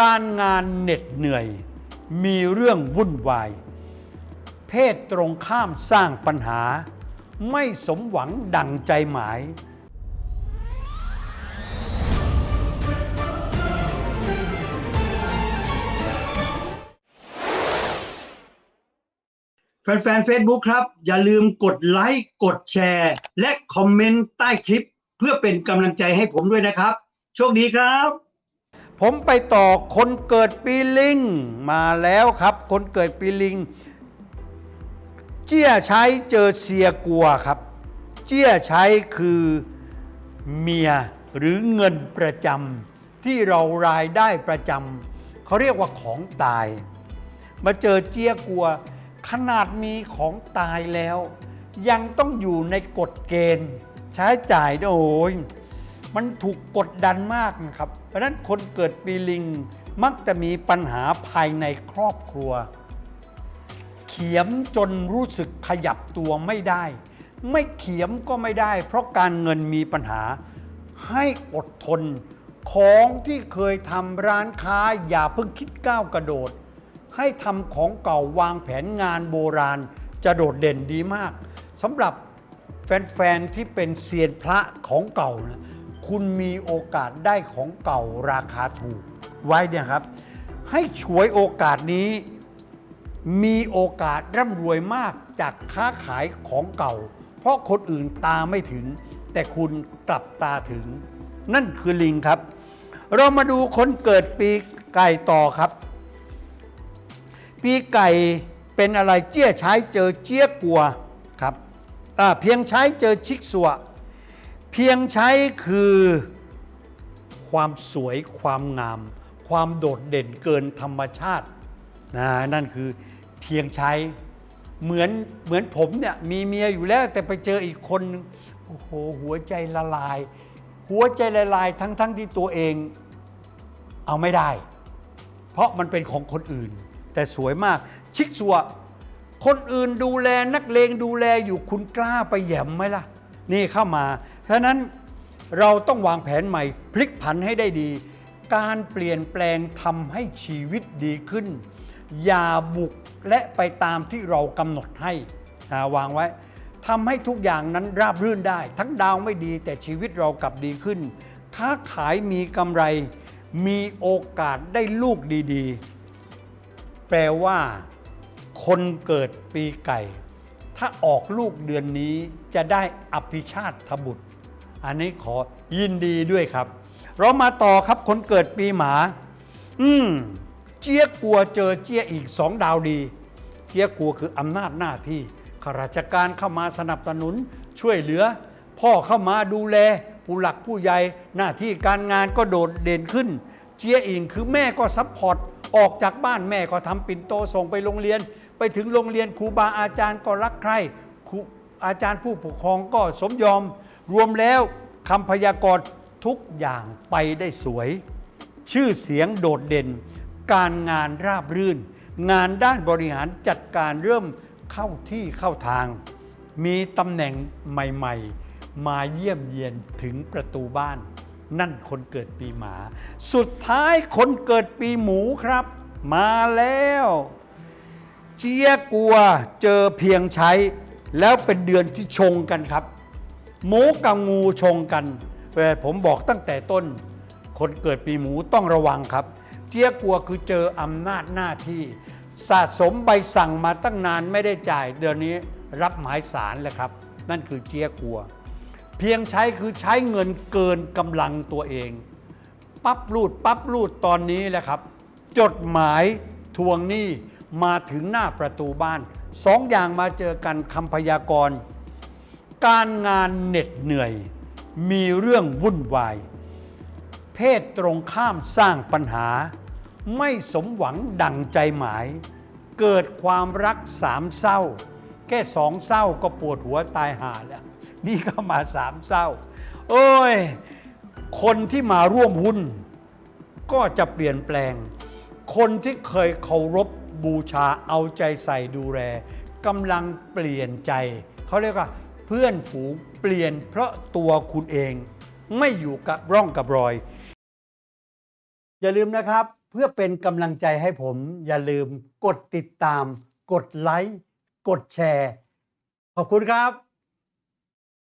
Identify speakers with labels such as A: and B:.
A: การงานเหน็ดเหนื่อย มีเรื่องวุ่นวาย เพศตรงข้ามสร้างปัญหา ไม่สมหวังดังใจหมาย
B: แฟนๆ Facebook ครับ อย่าลืมกดไลค์ กดแชร์ และคอมเมนต์ใต้คลิป เพื่อเป็นกำลังใจให้ผมด้วยนะครับ โชคดีครับ
A: ผมไปต่อคนเกิดปีลิงมาแล้วครับ คนเกิดปีลิง เจี้ยใช้เจอเสียกัวครับ เจี้ยใช้คือเมียหรือเงินประจำที่เรารายได้ประจำเขาเรียกว่าของตาย มาเจอเจี้ยกัว ขนาดมีของตายแล้ว ยังต้องอยู่ในกฎเกณฑ์ ใช้จ่ายโอ้ย มันถูกกดดันมากนะครับ เพราะฉะนั้นคนเกิดปีลิงมักจะมีปัญหาภายในครอบครัว เขียมจนรู้สึกขยับตัวไม่ได้ ไม่เขียมก็ไม่ได้ เพราะการเงินมีปัญหาให้อดทน ของที่เคยทำร้านค้าอย่าเพิ่งคิดก้าวกระโดด ให้ทำของเก่าวางแผนงานโบราณจะโดดเด่นดีมากสำหรับแฟนๆที่เป็นเซียนพระของเก่านะ คุณมีโอกาสได้ของเก่าราคาถูก ไว้เนี่ยครับ ให้ฉวยโอกาสนี้มีโอกาสร่ำรวยมากจากค้าขายของเก่า เพราะคนอื่นตาไม่ถึง แต่คุณกลับตาถึง นั่นคือลิงครับ เรามาดูคนเกิดปีไก่ต่อครับ ปีไก่เป็นอะไรเจี้ยใช้เจอเจี้ยกัวครับเพียงใช้เจอชิกสัว เพียงใช้คือความสวยความงาม ความโดดเด่นเกินธรรมชาตินะนั่นคือเพียงใช้เหมือนเหมือนผมเนี่ยมีเมียอยู่แล้วแต่ไปเจออีกคนโอ้โหหัวใจละลาย หัวใจละลายทั้งทั้งที่ตัวเองเอาไม่ได้ เพราะมันเป็นของคนอื่น แต่สวยมาก ชิกสัวคนอื่นดูแลนักเลงดูแลอยู่คุณกล้าไปแหย่มไหมล่ะ นี่เข้ามา ฉะนั้นเราต้องวางแผนใหม่ พลิกผันให้ได้ดี การเปลี่ยนแปลงทำให้ชีวิตดีขึ้น อย่าบุกและไปตามที่เรากำหนดให้นะวางไว้ทำให้ทุกอย่างนั้นราบรื่นได้ ทั้งดาวไม่ดีแต่ชีวิตเรากลับดีขึ้น ค้าขายมีกำไร มีโอกาสได้ลูกดีๆ แปลว่า คนเกิดปีไก่ ถ้าออกลูกเดือนนี้จะได้อภิชาติบุตร อันนี้ขอยินดีด้วยครับ เรามาต่อครับคนเกิดปีหมา อืมเจี๊ยกลัวเจอเจี๊ยอีกสองดาวดี เจี๊ยกลัวคืออำนาจหน้าที่ข้าราชการเข้ามาสนับสนุนช่วยเหลือ พ่อเข้ามาดูแล ผู้หลักผู้ใหญ่หน้าที่การงานก็โดดเด่นขึ้น เจี๊ยอิงคือแม่ก็ซัพพอร์ตออกจากบ้านแม่ก็ทำปิ่นโตส่งไปโรงเรียน ไปถึงโรงเรียนครูบาอาจารย์ก็รักใคร่ครูอาจารย์ผู้ปกครองก็สมยอม รวมแล้วคำพยากรณ์ทุกอย่างไปได้สวย ชื่อเสียงโดดเด่น การงานราบรื่น งานด้านบริหารจัดการเริ่มเข้าที่เข้าทาง มีตำแหน่งใหม่ๆ มาเยี่ยมเยียนถึงประตูบ้าน นั่นคนเกิดปีหมา สุดท้ายคนเกิดปีหมูครับ มาแล้ว เจี๊ยกลัวเจอเพียงใช้ แล้วเป็นเดือนที่ชงกันครับ หมูกับงูชงกันแต่ผมบอกตั้งแต่ต้น คนเกิดปีหมูต้องระวังครับ เจี๊ยกัวคือเจออำนาจหน้าที่ สะสมใบสั่งมาตั้งนานไม่ได้จ่าย เดือนนี้รับหมายสารแล้วครับ นั่นคือเจี๊ยกัว เพียงใช้คือใช้เงินเกินกำลังตัวเอง ปั๊บรูดปั๊บรูดตอนนี้แหละครับ จดหมายทวงหนี้มาถึงหน้าประตูบ้านสองอย่างมาเจอกันคำพยากรณ์ การงานเหน็ดเหนื่อย มีเรื่องวุ่นวาย เพศตรงข้ามสร้างปัญหา ไม่สมหวังดังใจหมาย เกิดความรักสามเศร้า แค่สองเศร้าก็ปวดหัวตายหาแล้ว นี่ก็มาสามเศร้า โอ้ย คนที่มาร่วมหุ้น ก็จะเปลี่ยนแปลง คนที่เคยเคารพบูชาเอาใจใส่ดูแลกำลังเปลี่ยนใจ เขาเรียกว่า เพื่อนฝูงเปลี่ยนเพราะตัวคุณเอง ไม่อยู่กับร่องกับรอย อย่าลืมนะครับ เพื่อเป็นกำลังใจให้ผม อย่าลืมกดติดตาม กดไลค์ กดแชร์ ขอบคุณครับ